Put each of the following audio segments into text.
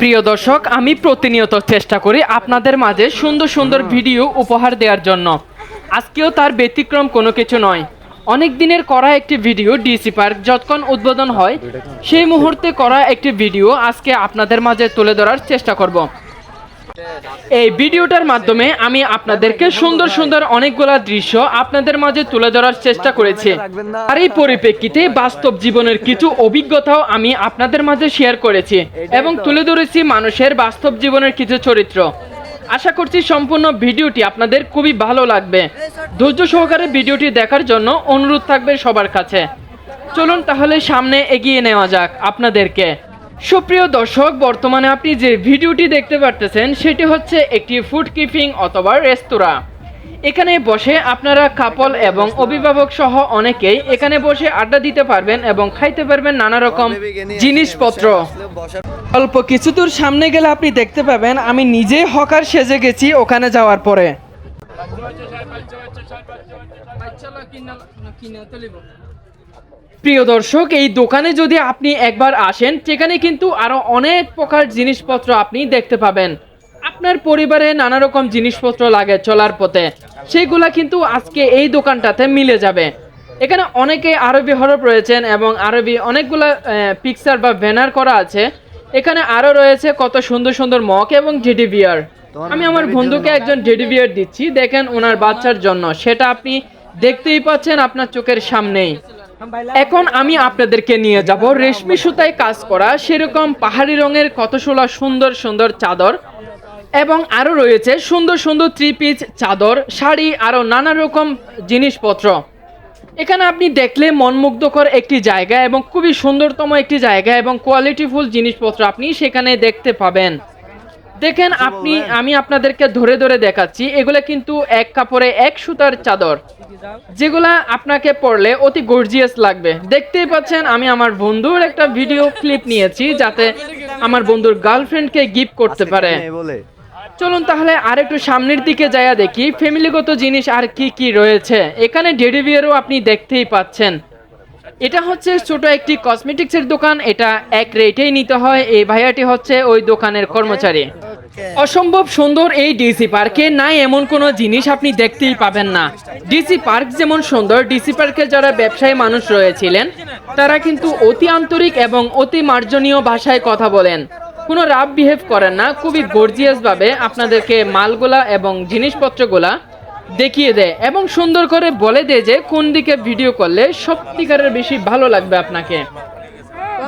প্রিয় দর্শক আমি প্রতিনিয়ত চেষ্টা করি আপনাদের মাঝে সুন্দর সুন্দর ভিডিও উপহার দেওয়ার জন্য। আজকেও তার ব্যতিক্রম কোনো কিছু নয়। অনেক দিনের করা একটি ভিডিও ডিসি পার্ক যতক্ষণ উদ্বোধন হয় সেই মুহূর্তে করা একটি ভিডিও আজকে আপনাদের মাঝে তুলে ধরার চেষ্টা করব। এই ভিডিওটার মাধ্যমে আমি আপনাদেরকে সুন্দর সুন্দর অনেকগুলা দৃশ্য আপনাদের মাঝে তুলে ধরার চেষ্টা করেছি। আর এই পরিপ্রেক্ষিতে বাস্তব জীবনের কিছু অভিজ্ঞতাও আমি আপনাদের মাঝে শেয়ার করেছি এবং তুলে ধরেছি মানুষের বাস্তব জীবনের কিছু চরিত্র। আশা করছি সম্পূর্ণ ভিডিওটি আপনাদের খুবই ভালো লাগবে। ধৈর্য সহকারে ভিডিওটি দেখার জন্য অনুরোধ থাকবে সবার কাছে। চলুন তাহলে সামনে এগিয়ে নেওয়া যাক আপনাদেরকে। সুপ্রিয় দর্শক বর্তমানে আপনি যে ভিডিওটি দেখতে পারতেছেন সেটি হচ্ছে একটি ফুড কিপিং অথবা রেস্তোরাঁ এখানে বসে আপনারা কাপল এবং অভিভাবক সহ অনেকেই এখানে বসে আড্ডা দিতে পারবেন এবং খাইতে পারবেন নানা রকম জিনিসপত্র অল্প কিছু দূর সামনে গেলে আপনি দেখতে পাবেন আমি নিজে হকার সেজে গেছি ওখানে যাওয়ার পরে প্রিয় দর্শক এই দোকানে যদি আপনি একবার আসেন সেখানে কিন্তু আরও অনেক প্রকার জিনিসপত্র আপনি দেখতে পাবেন। আপনার পরিবারে নানা রকম জিনিসপত্র লাগে চলার পথে। সেগুলা কিন্তু আজকে এই দোকানটাতে মিলে যাবে। এখানে অনেকে আরবি হরফ রয়েছেন এবং আরবি অনেকগুলা পিকচার বা ব্যানার করা আছে। এখানে আরও রয়েছে কত সুন্দর সুন্দর মক এবং জেডি বিয়ার আমি আমার বন্ধুকে একজন জেডি বিয়ার দিচ্ছি। দেখেন ওনার বাচ্চার জন্য। সেটা আপনি দেখতেই পাচ্ছেন আপনার চোখের সামনেই। এখন আমি আপনাদেরকে নিয়ে যাব রেশমি সুতায় কাজ করা সেরকম পাহাড়ি রঙের কত সোলা সুন্দর সুন্দর চাদর এবং আরও রয়েছে সুন্দর সুন্দর থ্রি পিস চাদর, শাড়ি আরও নানা রকম জিনিসপত্র। এখানে আপনি দেখলে মনমুগ্ধকর একটি জায়গা এবং খুবই সুন্দরতম একটি জায়গা এবং কোয়ালিটিফুল জিনিসপত্র আপনি সেখানে দেখতে পাবেন। দেখেন আপনি আমি আপনাদেরকে ধরে ধরে দেখাচ্ছি এগুলো কিন্তু এক কাপড়ে এক সুতার চাদর। যেগুলা আপনাকে পড়লে অতি গর্জিয়াস লাগবে। দেখতেই পাচ্ছেন আমি আমার বন্ধুর একটা ভিডিও ক্লিপ নিয়েছি যাতে আমার বন্ধুর গার্লফ্রেন্ডকে গিফট করতে পারে। চলুন তাহলে আর একটু সামনের দিকে যাইয়া দেখি ফ্যামিলিগত জিনিস আর কি কি রয়েছে? এখানে ডেডি বিয়ারও আপনি দেখতেই পাচ্ছেন। এটা হচ্ছে ছোট একটি কসমেটিক্সের দোকান এটা এক রেটেই নিতে হয়। এই ভাইয়াটি হচ্ছে ওই দোকানের কর্মচারী। অসম্ভব সুন্দর এই ডিসি পার্কে নাই এমন কোনো জিনিস আপনি দেখতেই পাবেন না। ডিসি পার্ক যেমন সুন্দর ডিসি পার্কে যারা ব্যবসায়ী মানুষ রয়েছিলেন তারা কিন্তু অতি আন্তরিক এবং অতি মার্জনীয় ভাষায় কথা বলেন। কোনো রাব বিহেভ করেন না খুবই গর্জিয়াস ভাবে আপনাদেরকে মালগুলা এবং জিনিসপত্রগুলা দেখিয়ে দেয় এবং সুন্দর করে বলে দেয় যে কোন দিকে ভিডিও করলে সত্যিকারের বেশি ভালো লাগবে আপনাকে।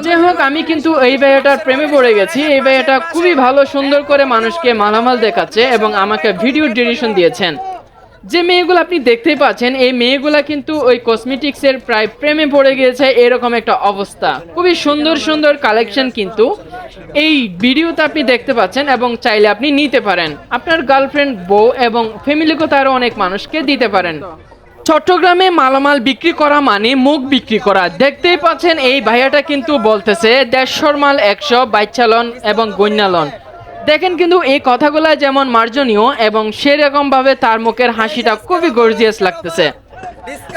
যাই হোক, আমি কিন্তু এই ভাইয়াটার প্রেমে পড়ে গেছি। এই ভাইয়াটা খুবই ভালো, সুন্দর করে মানুষকে মালামাল দেখাচ্ছে এবং আমাকে ভিডিও ডিরেকশন দিয়েছেন। যে মেয়েগুলো আপনি দেখতেই পাচ্ছেন, এই মেয়েগুলা কিন্তু ওই কসমেটিক্সের প্রায় প্রেমে পড়ে গিয়েছে, এরকম একটা অবস্থা। খুবই সুন্দর সুন্দর কালেকশন কিন্তু এই ভিডিওতে আপনি দেখতে পাচ্ছেন এবং চাইলে আপনি নিতে পারেন। আপনার গার্লফ্রেন্ড বউ এবং ফ্যামিলিগত আরও অনেক মানুষকে দিতে পারেন। চট্টগ্রামে মালামাল বিক্রি করা মানে মুখ বিক্রি করা। দেখতেই পাচ্ছেন এই ভাইয়াটা কিন্তু বলতেছে, দেড়শোর মাল একশো বাইচালন এবং গণ্যালন দেখেন কিন্তু এই কথাগুলা যেমন মার্জনীয় এবং সেরকম ভাবে তার মুখের হাসিটা খুবই গর্জিয়াস লাগতেছে।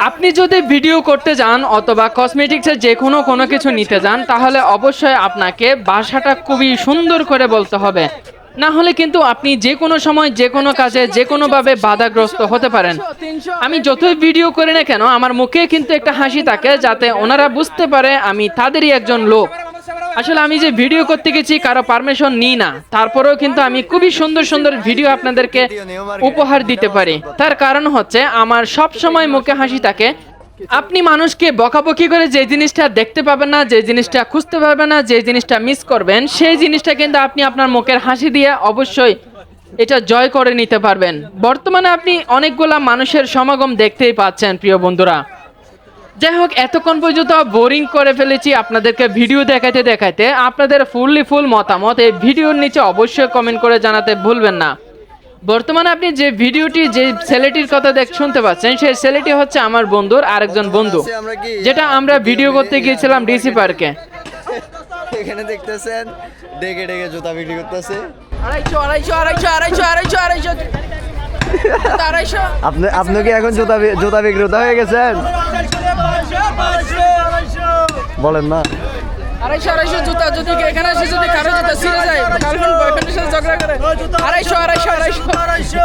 আপনি যদি ভিডিও করতে যান অথবা কসমেটিক্সের যে কোনো কোনো কিছু নিতে যান, তাহলে অবশ্যই আপনাকে ভাষাটা খুবই সুন্দর করে বলতে হবে। না হলে কিন্তু আপনি যে কোনো সময় যে কোনো কাজে যে কোনোভাবে বাধাগ্রস্ত হতে পারেন। আমি যতই ভিডিও করি না কেন, আমার মুখে কিন্তু একটা হাসি থাকে যাতে ওনারা বুঝতে পারে আমি তাদেরই একজন লোক। আসলে আমি যে ভিডিও করতে গেছি, কারও পারমিশন নিই না। তারপরেও কিন্তু আমি খুবই সুন্দর সুন্দর ভিডিও আপনাদেরকে উপহার দিতে পারি। তার কারণ হচ্ছে, আমার সব সময় মুখে হাসি থাকে। আপনি মানুষকে বকাবকি করে যে জিনিসটা দেখতে পাবেন না, যে জিনিসটা খুঁজতে পারবেন না, যে জিনিসটা মিস করবেন, সেই জিনিসটা কিন্তু আপনি আপনার মুখের হাসি দিয়ে অবশ্যই এটা জয় করে নিতে পারবেন। বর্তমানে আপনি অনেকগুলা মানুষের সমাগম দেখতেই পাচ্ছেন, প্রিয় বন্ধুরা। যাই হোক এতক্ষণ পর্যন্ত বোরিং করে ফেলেছি আপনাদেরকে ভিডিও দেখাতে দেখাতে আপনাদের ফুললি ফুল মতামত এই ভিডিওর নিচে অবশ্যই কমেন্ট করে জানাতে ভুলবেন না। বর্তমানে আপনি যে ভিডিওটি যে ছেলেটির কথা দেখ শুনতে পাচ্ছেন সেই ছেলেটি হচ্ছে আমার বন্ধুর আরেকজন বন্ধু আমরা যেটা আমরা ভিডিও করতে গিয়েছিলাম ডিসি পার্কে এখানে দেখতেছেন ডেকে ডেকে জুতা বিক্রি করতেছে। আড়াইশো আড়াইশো আড়াইশো আড়াইশো আড়াইশো আড়াইশো। আড়াইশো। আপনি আপনি কি এখন জুতা জুতা বিক্রেতা হয়ে গেছেন? বলেন না। আড়াইশো আড়াইশো জুতা যদি এখানে এসে যদি কারও জুতা যায় গার্লফ্রেন্ড বয়ফ্রেন্ডের সাথে ঝগড়া করে। আড়াইশো আড়াইশো আড়াইশো।